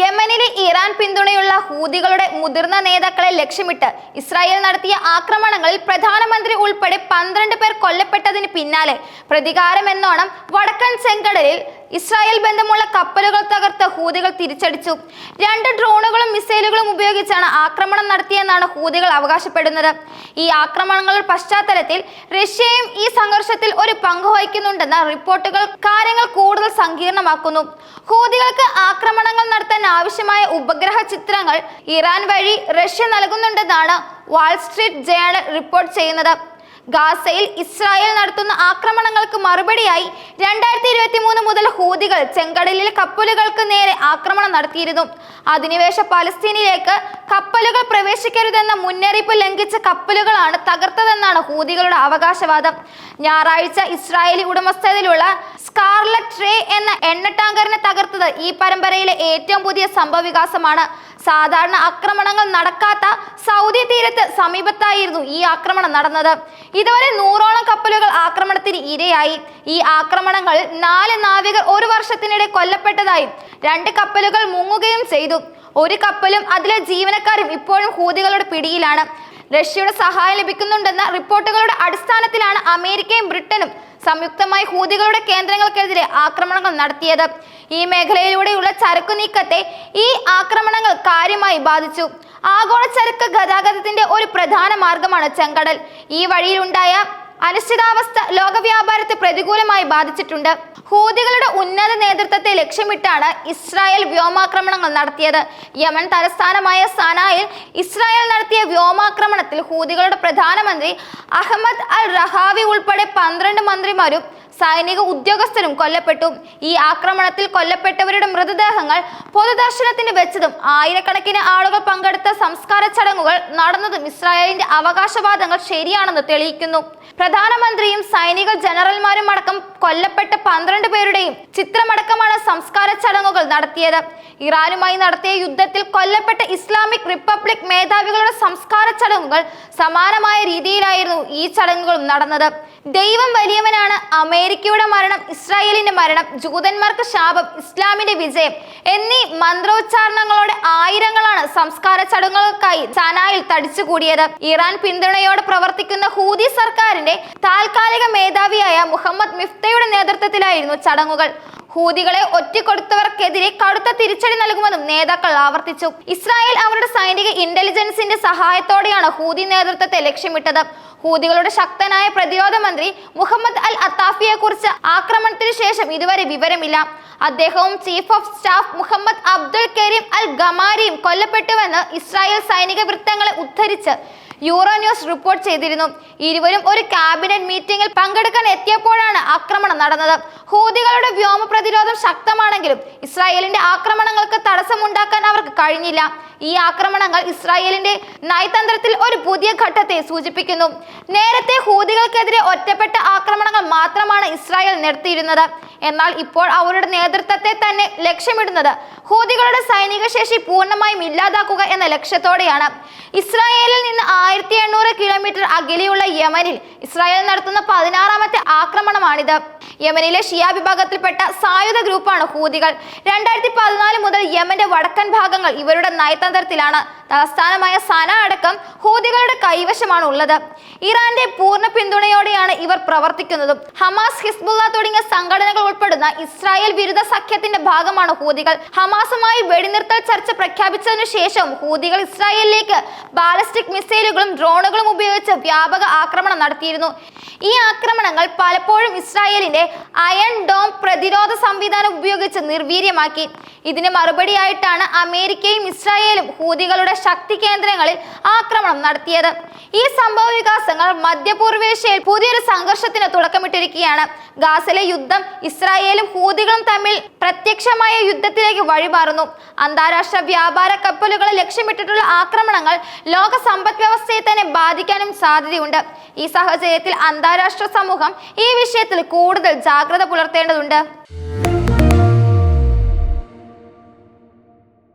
യമനിലെ ഇറാൻ പിന്തുണയുള്ള ഹൂതികളുടെ മുതിർന്ന നേതാക്കളെ ലക്ഷ്യമിട്ട് ഇസ്രായേൽ നടത്തിയ ആക്രമണങ്ങളിൽ പ്രധാനമന്ത്രി ഉൾപ്പെടെ പന്ത്രണ്ട് പേർ കൊല്ലപ്പെട്ടതിന് പിന്നാലെ പ്രതികാരമെന്നോണം വടക്കൻ ചെങ്കടലിൽ ഇസ്രായേൽ ബന്ധമുള്ള കപ്പലുകൾ തകർത്ത് ഹൂതികൾ തിരിച്ചടിച്ചു. രണ്ട് ഡ്രോണുകളും മിസൈലുകളും ഉപയോഗിച്ചാണ് ആക്രമണം നടത്തിയെന്നാണ് ഹൂതികൾ അവകാശപ്പെടുന്നത്. ഈ ആക്രമണങ്ങളുടെ പശ്ചാത്തലത്തിൽ റഷ്യയും ഈ സംഘർഷത്തിൽ ഒരു പങ്ക് വഹിക്കുന്നുണ്ടെന്ന റിപ്പോർട്ടുകൾ കാര്യങ്ങൾ സങ്കീർണമാക്കുന്നു. ഹൂതികൾക്ക് ആക്രമണങ്ങൾ നടത്താൻ ആവശ്യമായ ഉപഗ്രഹ ചിത്രങ്ങൾ ഇറാൻ വഴി റഷ്യ നൽകുന്നുണ്ടെന്നാണ് വാൾസ്ട്രീറ്റ് ജേണൽ റിപ്പോർട്ട് ചെയ്യുന്നത്. ഗാസയിൽ ഇസ്രായേൽ നടത്തുന്ന ആക്രമണങ്ങൾക്ക് മറുപടിയായി രണ്ടായിരത്തി ഇരുപത്തി മൂന്ന് മുതൽ ഹൂതികൾ ചെങ്കടലിൽ കപ്പലുകൾക്ക് നേരെ ആക്രമണം നടത്തിയിരുന്നു. അധിനിവേശ പലസ്തീനിലേക്ക് കപ്പലുകൾ പ്രവേശിക്കരുതെന്ന മുന്നറിയിപ്പ് ലംഘിച്ച കപ്പലുകളാണ് തകർത്തതെന്നാണ് ഹൂതികളുടെ അവകാശവാദം. ഞായറാഴ്ച ഇസ്രായേലി ഉടമസ്ഥതയിലുള്ള സ്കാർലറ്റ് ട്രേ എന്ന എണ്ണ ടാങ്കറിനെ തകർത്തത് ഈ പരമ്പരയിലെ ഏറ്റവും പുതിയ സംഭവവികാസമാണ്. സാധാരണ ആക്രമണങ്ങൾ നടക്കാത്ത സൗദി തീരത്ത് സമീപത്തായിരുന്നു ഈ ആക്രമണം നടന്നത്. ഇതുവരെ നൂറോളം കപ്പലുകൾ ആക്രമണത്തിന് ഇരയായി. ഈ ആക്രമണങ്ങൾ നാല് നാവികർ ഒരു വർഷത്തിനിടെ കൊല്ലപ്പെട്ടതായും രണ്ട് കപ്പലുകൾ മുങ്ങുകയും ചെയ്തു. ഒരു കപ്പലും അതിലെ ജീവനക്കാരും ഇപ്പോഴും ഹൂതികളുടെ പിടിയിലാണ്. റഷ്യയുടെ സഹായം ലഭിക്കുന്നുണ്ടെന്ന റിപ്പോർട്ടുകളുടെ അടിസ്ഥാനത്തിലാണ് അമേരിക്കയും ബ്രിട്ടനും സംയുക്തമായി ഹൂതികളുടെ കേന്ദ്രങ്ങൾക്കെതിരെ ആക്രമണങ്ങൾ നടത്തിയത്. ഈ മേഖലയിലൂടെയുള്ള ചരക്കു നീക്കത്തെ ഈ ആക്രമണങ്ങൾ കാര്യമായി ബാധിച്ചു. ആഗോള ചരക്ക് ഗതാഗതത്തിന്റെ ഒരു പ്രധാന മാർഗമാണ് ചെങ്കടൽ. ഈ വഴിയിലുണ്ടായ അനിശ്ചിതാവസ്ഥ ലോകവ്യാപാരത്തെ പ്രതികൂലമായി ബാധിച്ചിട്ടുണ്ട്. ഹൂതികളുടെ ഉന്നത നേതൃത്വത്തെ ലക്ഷ്യമിട്ടാണ് ഇസ്രായേൽ വ്യോമാക്രമണങ്ങൾ നടത്തിയത്. യമൻ തലസ്ഥാനമായ സനായിൽ ഇസ്രായേൽ നടത്തിയ വ്യോമാക്രമണത്തിൽ ഹൂതികളുടെ പ്രധാനമന്ത്രി അഹമ്മദ് അൽ റഹാവി ഉൾപ്പെടെ പന്ത്രണ്ട് മന്ത്രിമാരും സൈനിക ഉദ്യോഗസ്ഥരും കൊല്ലപ്പെട്ടു. ഈ ആക്രമണത്തിൽ കൊല്ലപ്പെട്ടവരുടെ മൃതദേഹങ്ങൾ പൊതുദർശനത്തിന് വെച്ചതും ആയിരക്കണക്കിന് ആളുകൾ പങ്കെടുത്ത സംസ്കാര ചടങ്ങുകൾ നടന്നതും ഇസ്രായേലിന്റെ അവകാശവാദങ്ങൾ ശരിയാണെന്ന് തെളിയിക്കുന്നു. പ്രധാനമന്ത്രിയും സൈനിക ജനറൽമാരും അടക്കം കൊല്ലപ്പെട്ട പന്ത്രണ്ട് പേരുടെയും ചിത്രമടക്കമാണ് സംസ്കാര ചടങ്ങുകൾ നടത്തിയത്. ഇറാനുമായി നടത്തിയ യുദ്ധത്തിൽ കൊല്ലപ്പെട്ട ഇസ്ലാമിക് റിപ്പബ്ലിക് മേധാവികളുടെ സംസ്കാര ചടങ്ങുകൾ സമാനമായ രീതിയിലായിരുന്നു ഈ ചടങ്ങുകളും നടന്നത്. ദൈവം വലിയവനാണ്. അമേരിക്കയുടെ മരണം ഇസ്രായേലിന്റെ മരണം ജൂതന്മാർക്ക് ശാപം ഇസ്ലാമിന്റെ വിജയം എന്നീ മന്ത്രോച്ചാരണങ്ങളോടെ ആയിരങ്ങളാണ് സംസ്കാര ചടങ്ങുകൾക്കായി സനായിൽ തടിച്ചുകൂടിയത്. ഇറാൻ പിന്തുണയോടെ പ്രവർത്തിക്കുന്ന ഹൂതി സർക്കാരിന്റെ താൽക്കാലിക മേധാവിയായ മുഹമ്മദ് മിഫ്തയുടെ നേതൃത്വത്തിലായിരുന്നു ചടങ്ങുകൾ. ഹൂതികളെ ഒറ്റക്കൊടുത്തവർക്കെതിരെ കടുത്ത തിരിച്ചടി നൽകുമെന്നും നേതാക്കൾ ആവർത്തിച്ചു. ഇസ്രായേൽ അവരുടെ സൈനിക ഇന്റലിജൻസിന്റെ സഹായത്തോടെയാണ് ഹൂതി നേതൃത്വത്തെ ലക്ഷ്യമിട്ടത്. ഹൂതികളുടെ ശക്തനായ പ്രതിരോധ മന്ത്രി മുഹമ്മദ് അൽ അത്താഫിയെ കുറിച്ച് ആക്രമണത്തിന് ശേഷം ഇതുവരെ വിവരമില്ല. അദ്ദേഹവും chief of staff Mohammed Abdul Karim Al ഗമാരിയും കൊല്ലപ്പെട്ടുവെന്ന് ഇസ്രായേൽ സൈനിക വൃത്തങ്ങളെ ഉദ്ധരിച്ച് യൂറോ ന്യൂസ് റിപ്പോർട്ട് ചെയ്തിരുന്നു. ഇരുവരും ഒരു ക്യാബിനറ്റ് മീറ്റിംഗിൽ പങ്കെടുക്കാൻ എത്തിയപ്പോഴാണ് ആക്രമണം നടന്നത്. ഹൂതികളുടെ വ്യോമ പ്രതിരോധം ശക്തമാണെങ്കിലും ഇസ്രായേലിന്റെ ആക്രമണങ്ങൾക്ക് തടസ്സമുണ്ടാക്കാൻ അവർക്ക് കഴിഞ്ഞില്ല. ഈ ആക്രമണങ്ങൾ ഇസ്രായേലിന്റെ നയതന്ത്രത്തിൽ ഒരു പുതിയ ഘട്ടത്തെ സൂചിപ്പിക്കുന്നു. നേരത്തെ ഹൂതികൾക്കെതിരെ ഒറ്റപ്പെട്ട ആക്രമണങ്ങൾ മാത്രമാണ് ഇസ്രായേൽ നിർത്തിയിരുന്നത്. എന്നാൽ ഇപ്പോൾ അവരുടെ നേതൃത്വത്തെ തന്നെ ലക്ഷ്യമിടുന്നത് ഹൂതികളുടെ സൈനിക ശേഷി പൂർണമായും ഇല്ലാതാക്കുക എന്ന ലക്ഷ്യത്തോടെയാണ്. ഇസ്രായേലിൽ നിന്ന് ആയിരത്തി എണ്ണൂറ് കിലോമീറ്റർ അകലെയുള്ള യമനിൽ ഇസ്രായേൽ നടത്തുന്ന പതിനാറാമത്തെ ആക്രമണമാണിത്. യമനിലെ ഷിയ വിഭാഗത്തിൽപ്പെട്ട സായുധ ഗ്രൂപ്പാണ് ഹൂതികൾ. രണ്ടായിരത്തി പതിനാല് മുതൽ യമന്റെ വടക്കൻ ഭാഗങ്ങൾ ഇവരുടെ നയതന്ത്രത്തിലാണ്. തലസ്ഥാനമായ സന അടക്കം ഹൂതികളുടെ കൈവശമാണ് ഉള്ളത്. ഇറാന്റെ പൂർണ പിന്തുണയോടെയാണ് ഇവർ പ്രവർത്തിക്കുന്നതും. ഹമാസ് ഹിസ്ബുള്ള തുടങ്ങിയ സംഘടനകൾ ഉൾപ്പെടുന്ന ഇസ്രായേൽ വിരുദ്ധ സഖ്യത്തിന്റെ ഭാഗമാണ് ഹൂതികൾ. ഹമാസുമായി വെടിനിർത്തൽ ചർച്ച പ്രഖ്യാപിച്ചതിനു ശേഷം ഹൂതികൾ ഇസ്രായേലിലേക്ക് ബാലിസ്റ്റിക് മിസൈലുകളും ഡ്രോണുകളും ഉപയോഗിച്ച് വ്യാപക ആക്രമണം നടത്തിയിരുന്നു. ഈ ആക്രമണങ്ങൾ പലപ്പോഴും ഇസ്രായേലിന്റെ അയൺ ഡോം പ്രതിരോധ സംവിധാനം ഉപയോഗിച്ച് നിർവീര്യമാക്കി. ഇതിന് മറുപടിയായിട്ടാണ് അമേരിക്കയും ഇസ്രായേലും ഹൂതികളുടെ ശക്തി കേന്ദ്രങ്ങളിൽ ആക്രമണം നടത്തിയത്. ഈ സംഭവ വികാസങ്ങൾ മധ്യപൂർവേഷ്യയിൽ പുതിയൊരു സംഘർഷത്തിന് തുടക്കമിട്ടിരിക്കുകയാണ്. ഗാസയിലെ യുദ്ധം ഇസ്രായേലും ഹൂതികളും തമ്മിൽ പ്രത്യക്ഷമായ യുദ്ധത്തിലേക്ക് വഴിമാറുന്നു. അന്താരാഷ്ട്ര വ്യാപാര കപ്പലുകളെ ലക്ഷ്യമിട്ടിട്ടുള്ള ആക്രമണങ്ങൾ ലോക സമ്പദ് വ്യവസ്ഥയെ തന്നെ ബാധിക്കാനും സാധ്യതയുണ്ട്. ഈ സാഹചര്യത്തിൽ അന്താരാഷ്ട്ര സമൂഹം ഈ വിഷയത്തിൽ കൂടുതൽ ജാഗ്രത പുലർത്തേണ്ടതുണ്ട്.